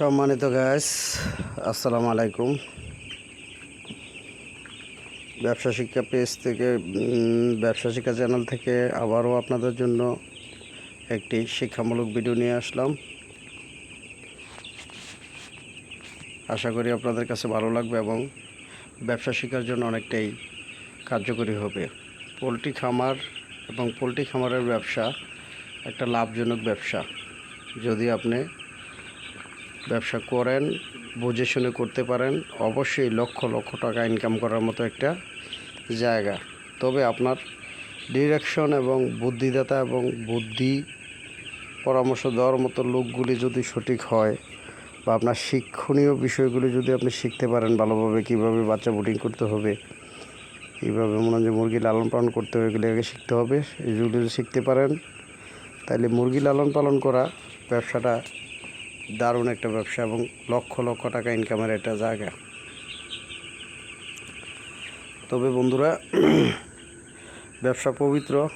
সম্মানিত গ্যাস আসসালামু আলাইকুম। ব্যবসা শিক্ষা পেজ থেকে ব্যবসা শিক্ষা চ্যানেল থেকে আবারও আপনাদের জন্য একটি শিক্ষামূলক ভিডিও নিয়ে আসলাম। আশা করি আপনাদের কাছে ভালো লাগবে এবং ব্যবসা শিক্ষার জন্য অনেকটাই কার্যকরী হবে। পোলট্রি খামার এবং পোলট্রি খামারের ব্যবসা একটা লাভজনক ব্যবসা। যদি আপনি ব্যবসা করেন, বুঝে শুনে করতে পারেন। অবশ্যই লক্ষ লক্ষ টাকা ইনকাম করার মতো একটা জায়গা। তবে আপনার ডিরেকশন এবং বুদ্ধিদাতা এবং বুদ্ধি পরামর্শ দেওয়ার মতো লোকগুলি যদি সঠিক হয় বা আপনার শিক্ষণীয় বিষয়গুলি যদি আপনি শিখতে পারেন ভালোভাবে কীভাবে বাচ্চা বুটিং করতে হবে, কীভাবে মনে হয় যে মুরগি লালন পালন করতে হবে এগুলি আগে শিখতে হবে, এগুলো যদি শিখতে পারেন তাহলে মুরগি লালন পালন করা ব্যবসাটা দারুণ একটা ব্যবসা এবং লক্ষ লক্ষ টাকা ইনকামের একটা জায়গা। তবে বন্ধুরা, ব্যবসা পবিত্র,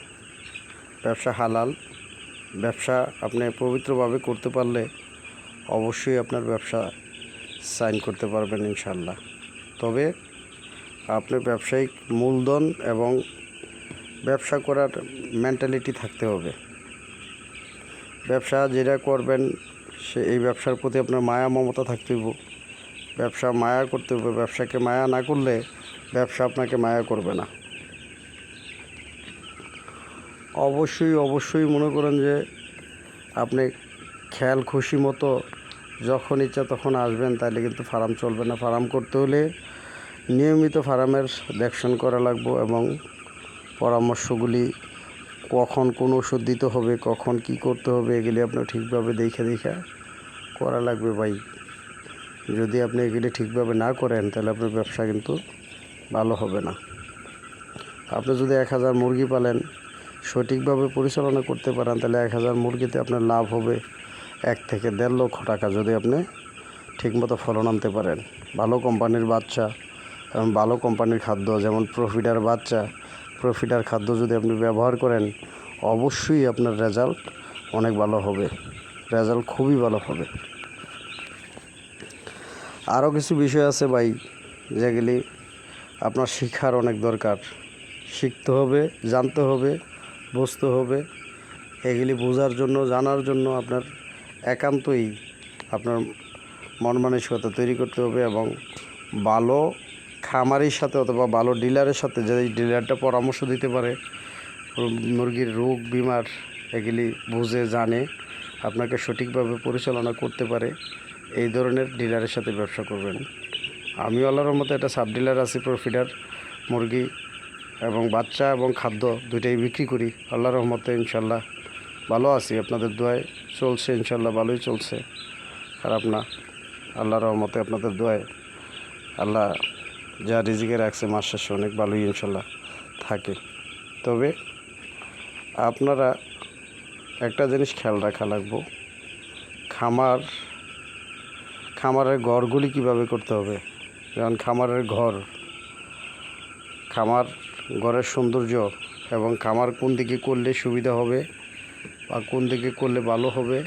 ব্যবসা হালাল। ব্যবসা আপনি পবিত্রভাবে করতে পারলে অবশ্যই আপনার ব্যবসা সাইন করতে পারবেন ইনশাল্লাহ তবে আপনার ব্যবসায়িক মূলধন এবং ব্যবসা করার মেন্টালিটি থাকতে হবে। ব্যবসা যেটা করবেন সে এই ব্যবসার প্রতি আপনার মায়া, মমতা থাকতে হইব। ব্যবসা মায়া করতে হবে ব্যবসাকে মায়া না করলে ব্যবসা আপনাকে মায়া করবে না। অবশ্যই অবশ্যই মনে করেন যে আপনি খেয়াল খুশি মতো যখন ইচ্ছা তখন আসবেন তাহলে কিন্তু ফার্ম চলবে না। ফার্ম করতে হলে নিয়মিত ফার্মের দেখশন করা লাগবে এবং পরামর্শগুলি কখন কোন ওষুধ দিতে হবে, কখন কি করতে হবে, এগুলি আপনার ঠিকভাবে দেখে দেখে করা লাগবে ভাই। যদি আপনি এগুলি ঠিকভাবে না করেন, তাহলে আপনার ব্যবসা কিন্তু ভালো হবে না। আপনি যদি এক হাজার মুরগি পালেন, সঠিকভাবে পরিচালনা করতে পারেন, তাহলে এক হাজার মুরগিতে আপনার লাভ হবে এক থেকে দেড় লক্ষ টাকা যদি আপনি ঠিকমতো ফলন আনতে পারেন। ভালো কোম্পানির বাচ্চা এবং ভালো কোম্পানির খাদ্য, যেমন প্রফিটার বাচ্চা প্রফিটার খাদ্য যদি আপনি ব্যবহার করেন, অবশ্যই আপনার রেজাল্ট অনেক ভালো হবে। রেজাল্ট খুবই ভালো হবে। আরও কিছু বিষয় আছে ভাই, যেগুলি আপনার শিক্ষার অনেক দরকার। শিখতে হবে, জানতে হবে, বুঝতে হবে। এগুলি বোঝার জন্য, জানার জন্য আপনার একান্তই আপনার মন মানসিকতা তৈরি করতে হবে এবং ভালো খামারির সাথে অথবা ভালো ডিলারের সাথে যে ডিলারটা পরামর্শ দিতে পারে মুরগির রোগ, বিমার এগুলি বুঝে, জানে, আপনাকে সঠিকভাবে পরিচালনা করতে পারে, এই ধরনের ডিলারের সাথে ব্যবসা করবেন। আমি আল্লাহর মতো একটা সাব ডিলার আছি প্রফিটার মুরগি এবং বাচ্চা এবং খাদ্য দুইটাই বিক্রি করি। আল্লাহর রহমতে ইনশাল্লাহ ভালো আছি, আপনাদের দোয়ায় চলছে ইনশাল্লাহ ভালোই চলছে। খারাপ না আল্লাহর রহমতে আপনাদের দোয়ায় আল্লাহ যা রিজিকে রাখছে, মাস শেষে অনেক ভালোই ইনশাল্লাহ থাকে। তবে আপনারা একটা জিনিস খেয়াল রাখা লাগবো, খামার, খামারের ঘরগুলি কীভাবে করতে হবে? যেমন খামারের ঘর, খামার ঘরের সৌন্দর্য এবং খামার কোন দিকে করলে সুবিধা হবে বা কোন দিকে করলে ভালো হবে,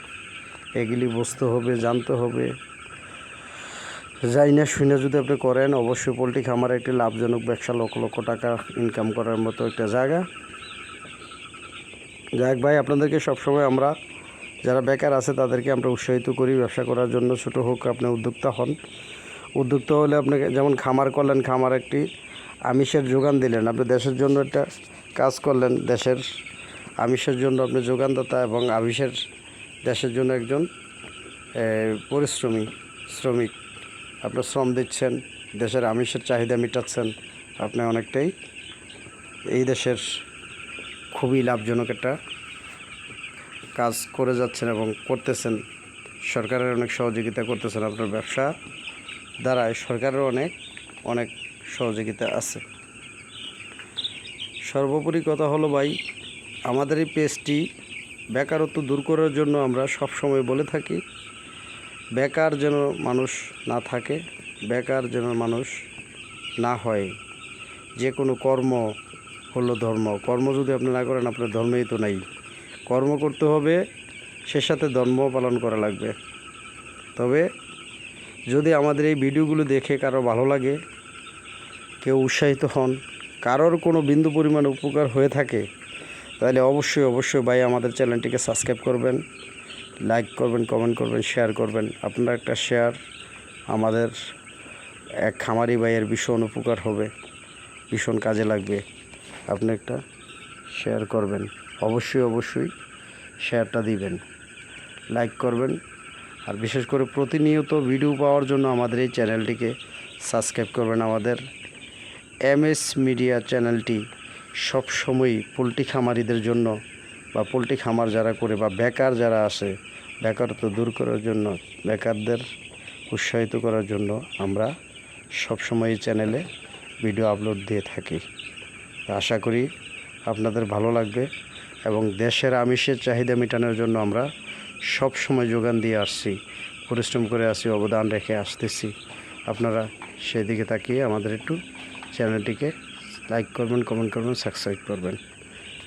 এগুলি বুঝতে হবে, জানতে হবে। যাই না, শুনে যদি আপনি করেন, অবশ্যই পোলট্রি খামার একটি লাভজনক ব্যবসা, লক্ষ লক্ষ টাকা ইনকাম করার মতো একটা জায়গা। যাক ভাই, আপনাদেরকে সবসময় আমরা যারা বেকার আছে, তাদেরকে আমরা উৎসাহিত করি ব্যবসা করার জন্য। ছোটো হোক, আপনি উদ্যোক্তা হন। উদ্যোক্তা হলে আপনাকে যেমন খামার করলেন, খামার একটি আমিষের যোগান দিলেন। আপনি দেশের জন্য একটা কাজ করলেন, দেশের আমিষের জন্য আপনি যোগানদাতা এবং আমিষের দেশের জন্য একজন পরিশ্রমী, শ্রমিক। আপনি শ্রম দিচ্ছেন, দেশের আমিষের চাহিদা মেটাচ্ছেন, আপনি অনেকটাই এই দেশের খুবই লাভজনক একটা কাজ করে যাচ্ছেন এবং করতেছেন। সরকারের অনেক সহযোগিতা করতেছেন আপনার ব্যবসা দ্বারায় সরকারের অনেক অনেক সহযোগিতা আছে। সর্বোপরি কথা হলো ভাই, আমাদের এই পেজটি বেকারত্ব দূর করার জন্য আমরা সব সময় বলে থাকি বেকার যেন মানুষ না থাকে, বেকার যেন মানুষ না হয়। যে কোনো কর্ম হলো ধর্ম। কর্ম যদি আপনি না করেন, আপনার ধর্মেই তো নাই। কর্ম করতে হবে, সে সাথে ধর্ম পালন করা লাগবে। তবে যদি আমাদের এই ভিডিওগুলো দেখে কারও ভালো লাগে, কেউ উৎসাহিত হন, কারোর কোনো বিন্দু পরিমাণ উপকার হয়ে থাকে, তাহলে অবশ্যই অবশ্যই ভাই আমাদের চ্যানেলটিকে সাবস্ক্রাইব করবেন। লাইক করবেন কমেন্ট করবেন শেয়ার করবেন। আপনার একটা শেয়ার আমাদের এক খামারি ভাইয়ের ভীষণ উপকার হবে, ভীষণ কাজে লাগবে। আপনি একটা শেয়ার করবেন। অবশ্যই অবশ্যই শেয়ারটা দিবেন। লাইক করবেন। আর বিশেষ করে প্রতিনিয়ত ভিডিও পাওয়ার জন্য আমাদের এই চ্যানেলটিকে সাবস্ক্রাইব করবেন। আমাদের এম এস মিডিয়া চ্যানেলটি সবসময়ই পোলট্রি খামারিদের জন্য বা পোলট্রি খামার যারা করে বা বেকার যারা আসে বেকারত্ব দূর করার জন্য, বেকারদের উৎসাহিত করার জন্য আমরা সবসময় এই চ্যানেলে ভিডিও আপলোড দিয়ে থাকি। আশা করি আপনাদের ভালো লাগবে এবং দেশের আমিষের চাহিদা মেটানোর জন্য আমরা সব সময় যোগান দিয়ে আসছি, পরিশ্রম করে আসছি, অবদান রেখে আসতেছি। আপনারা সেদিকে তাকিয়ে আমাদের একটু চ্যানেলটিকে লাইক করবেন, কমেন্ট করবেন, সাবস্ক্রাইব করবেন।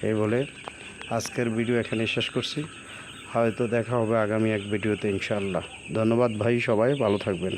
এই বলে আজকের ভিডিও এখানে শেষ করছি। হয়তো দেখা হবে আগামী এক ভিডিওতে ইনশাল্লাহ ধন্যবাদ ভাই সবাই, ভালো থাকবেন।